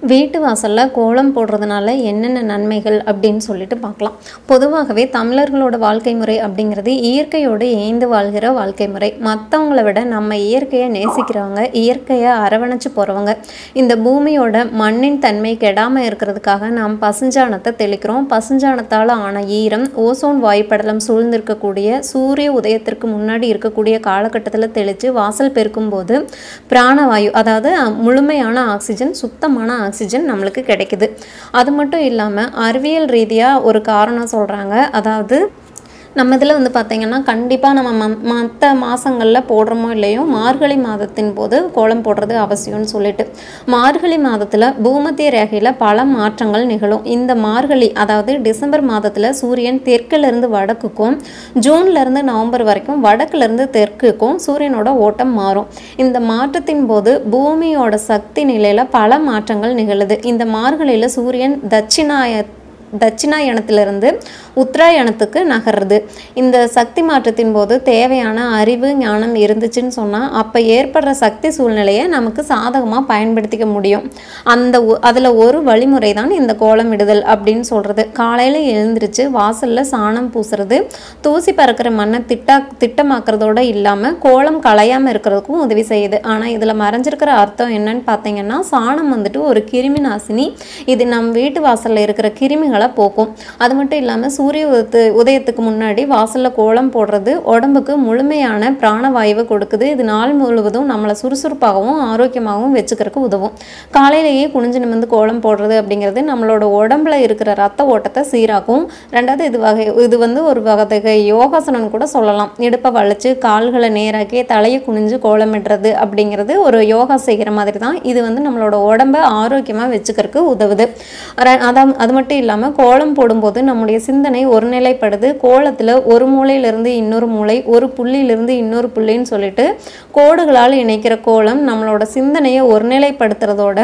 வீட்டு வாசலில் கோலம் போடுறதுனால என்னென்ன நன்மைகள் அப்படின்னு சொல்லிட்டு பார்க்கலாம். பொதுவாகவே தமிழர்களோட வாழ்க்கை முறை அப்படிங்கிறது இயற்கையோடு ஏந்து வாழ்கிற வாழ்க்கை முறை. மற்றவங்கள விட நம்ம இயற்கையை நேசிக்கிறவங்க இயற்கையை அரவணைச்சு போகிறவங்க இந்த பூமியோட மண்ணின் தன்மை கெடாமல் இருக்கிறதுக்காக நாம் பசுஞ்சாணத்தை தெளிக்கிறோம். பசுஞ்சாணத்தால் ஆன ஈரம் ஓசோன் வாயுப்படலம் சூழ்ந்திருக்கக்கூடிய சூரிய உதயத்திற்கு முன்னாடி இருக்கக்கூடிய காலகட்டத்தில் தெளித்து வாசல் பெருக்கும்போது பிராணவாயு அதாவது முழுமையான ஆக்சிஜன் சுத்தமான ஆக்சிஜன் நம்மளுக்கு கிடைக்குது. அது மட்டும் இல்லாமல் அறிவியல் ரீதியாக ஒரு காரணம் சொல்கிறாங்க அதாவது நம்ம இதில் வந்து பார்த்திங்கன்னா கண்டிப்பாக நம்ம ம மற்ற மாதங்களில் போடுறோமோ இல்லையோ மார்கழி மாதத்தின் போது கோலம் போடுறது அவசியம்னு சொல்லிட்டு. மார்கழி மாதத்தில் பூமத்திய ரேகையில் பல மாற்றங்கள் நிகழும். இந்த மார்கழி அதாவது டிசம்பர் மாதத்தில் சூரியன் தெற்குலேருந்து வடக்குக்கும் ஜூன்லேருந்து நவம்பர் வரைக்கும் வடக்குலேருந்து தெற்குக்கும் சூரியனோட ஓட்டம் மாறும். இந்த மாற்றத்தின் போது பூமியோட சக்தி நிலையில் பல மாற்றங்கள் நிகழுது. இந்த மார்கழியில் சூரியன் தட்சிணாய தட்சிணாயனத்திலிருந்து உத்தராயணத்துக்கு நகர்றது. இந்த சக்தி மாற்றத்தின் போது தேவையான அறிவு ஞானம் இருந்துச்சுன்னு சொன்னால் அப்போ ஏற்படுற சக்தி சூழ்நிலையை நமக்கு சாதகமாக பயன்படுத்திக்க முடியும். அந்த அதில் ஒரு வழிமுறை தான் இந்த கோலமிடுதல் அப்படின்னு சொல்கிறது காலையில் எழுந்திரிச்சு வாசலில் சாணம் பூசுறது தூசி பறக்கிற மண்ணை திட்டா திட்டமாக்குறதோட இல்லாமல் கோலம் களையாமல் இருக்கிறதுக்கும் உதவி செய்யுது. ஆனால் இதில் மறைஞ்சிருக்கிற அர்த்தம் என்னன்னு பார்த்தீங்கன்னா சாணம் வந்துட்டு ஒரு கிருமி நாசினி. இது நம் வீட்டு வாசலில் இருக்கிற கிருமிகள் போக்கும். அது மட்டும் இல்லாமல் சூரிய உதயத்துக்கு முன்னாடி வாசலில் கோலம் போடுறது உடம்புக்கு முழுமையான பிராணவாயுவை கொடுக்குது. இது நாள் முழுவதும் நம்மளை சுறுசுறுப்பாகவும் ஆரோக்கியமாகவும் வச்சுக்கிறதுக்கு உதவும். காலையிலேயே குனிஞ்சு நிமிந்து கோலம் போடுறது அப்படிங்கிறது நம்மளோட உடம்புல இருக்கிற ரத்த ஓட்டத்தை சீராக்கும். ரெண்டாவது இது வகை இது வந்து ஒரு வகை யோகாசனம் கூட சொல்லலாம். இடுப்பை வளைச்சு கால்களை நேராக்கி தலையை குனிஞ்சு கோலமிடுறது அப்படிங்கிறது ஒரு யோகா செய்கிற மாதிரி தான் இது வந்து நம்மளோட உடம்பை ஆரோக்கியமாக வச்சுக்கிறதுக்கு உதவுது. அதான் அது மட்டும் இல்லாமல் கோலம் போடும்போது நம்முடைய சிந்தனை ஒருநிலைப்படுது. கோலத்தில் ஒரு மூலையிலிருந்து இன்னொரு மூளை ஒரு புள்ளியிலிருந்து இன்னொரு புள்ளின்னு சொல்லிட்டு கோடுகளால் இணைக்கிற கோலம் நம்மளோட சிந்தனையை ஒருநிலைப்படுத்துறதோட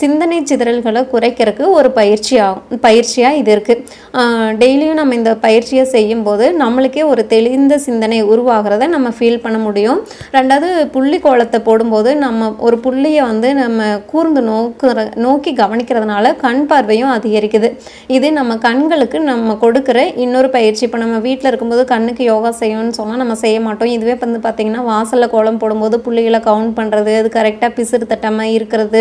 சிந்தனை சிதறல்களை குறைக்கிறதுக்கு ஒரு பயிற்சி ஆகும் பயிற்சியாக இது இருக்குது டெய்லியும் நம்ம இந்த பயிற்சியை செய்யும்போது நம்மளுக்கே ஒரு தெளிந்த சிந்தனை உருவாகிறத நம்ம ஃபீல் பண்ண முடியும். ரெண்டாவது புள்ளி கோலத்தை போடும்போது நம்ம ஒரு புள்ளியை வந்து நம்ம கூர்ந்து நோக்குற நோக்கி கவனிக்கிறதுனால கண் பார்வையும் அதிகரிக்குது. இது இது நம்ம கண்களுக்கு நம்ம கொடுக்குற இன்னொரு பயிற்சி. இப்போ நம்ம வீட்டில் இருக்கும்போது கண்ணுக்கு யோகா செய்யணும்னு சொன்னால் நம்ம செய்ய மாட்டோம். இதுவே வந்து பார்த்திங்கன்னா வாசலில் கோலம் போடும்போது புள்ளிகளை கவுண்ட் பண்ணுறது அது கரெக்டாக பிசுறு தட்டாமல் இருக்கிறது.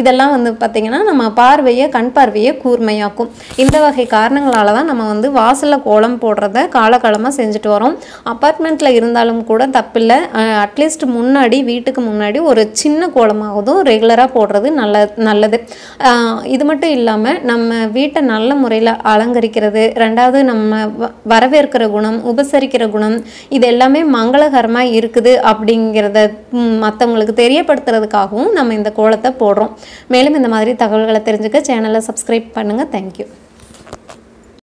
இதெல்லாம் வந்து பார்த்திங்கன்னா நம்ம பார்வையை கண் பார்வையை கூர்மையாக்கும். இந்த வகை காரணங்களால தான் நம்ம வந்து வாசலில் கோலம் போடுறத காலகாலமாக செஞ்சுட்டு வரோம். அப்பார்ட்மெண்ட்டில் இருந்தாலும் கூட தப்பில்லை. அட்லீஸ்ட் முன்னாடி வீட்டுக்கு முன்னாடி ஒரு சின்ன கோலமாகதும் ரெகுலராக போடுறது நல்ல நல்லது. இது மட்டும் இல்லாமல் நம்ம வீட்டை நல்ல முறையில் அலங்கரிக்கிறது ரெண்டாவது நம்ம வரவேற்கிற குணம் உபசரிக்கிற குணம் இது எல்லாமே மங்களகரமாக இருக்குது அப்படிங்கிறத மற்றவங்களுக்கு தெரியப்படுத்துறதுக்காகவும் நம்ம இந்த கோலத்தை போடுறோம். மேலும் இந்த மாதிரி தகவல்களை தெரிஞ்சுக்க சேனலை சப்ஸ்கிரைப் பண்ணுங்கள் தேங்க்யூ